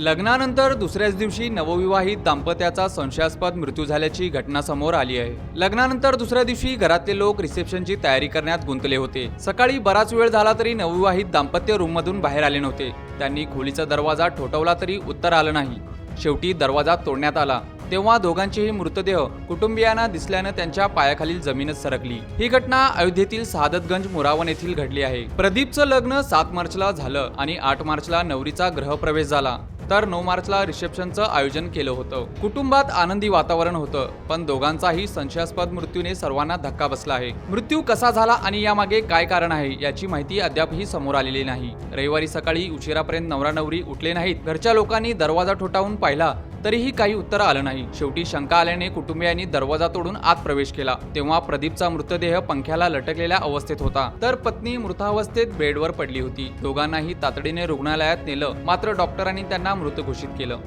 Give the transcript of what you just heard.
लग्नानंतर दुसऱ्याच दिवशी नवविवाहित दाम्पत्याचा संशयास्पद मृत्यू झाल्याची घटना समोर आली आहे. लग्नानंतर दुसऱ्या दिवशी घरातले लोक रिसेप्शनची तयारी करण्यात गुंतले होते. सकाळी बराच वेळ झाला तरी नवविवाहित दाम्पत्य रूममधून बाहेर आले नव्हते. त्यांनी खोलीचा दरवाजा ठोठवला तरी उत्तर आलं नाही. शेवटी दरवाजा तोडण्यात आला. तेव्हा दोघांचेही मृतदेह कुटुंबियांना दिसल्यानं त्यांच्या पायाखालील जमीनच सरकली. ही घटना अयोध्येतील सहादतगंज मुरावन येथील घडली आहे. प्रदीपचं लग्न सात मार्चला झालं आणि आठ मार्चला नवरीचा ग्रहप्रवेश झाला. तर नऊ मार्चला रिसेप्शनचं आयोजन केलं होतं. कुटुंबात आनंदी वातावरण होतं पण दोघांचाही संशयास्पद मृत्यूने सर्वांना धक्का बसला आहे. मृत्यू कसा झाला आणि यामागे काय कारण आहे याची माहिती अद्यापही समोर आलेली नाही. रविवारी सकाळी उशिरापर्यंत नवरा नवरी उठले नाहीत. घरच्या लोकांनी दरवाजा ठोठावून पाहिला तरीही काही उत्तर आलं नाही. शेवटी शंका आल्याने कुटुंबियांनी दरवाजा तोडून आत प्रवेश केला. तेव्हा प्रदीपचा मृतदेह पंख्याला लटकलेल्या अवस्थेत होता. तर पत्नी मृतावस्थेत बेडवर पडली होती. दोघांनाही तातडीने रुग्णालयात नेलं. मात्र डॉक्टरांनी त्यांना मृत घोषित केलं.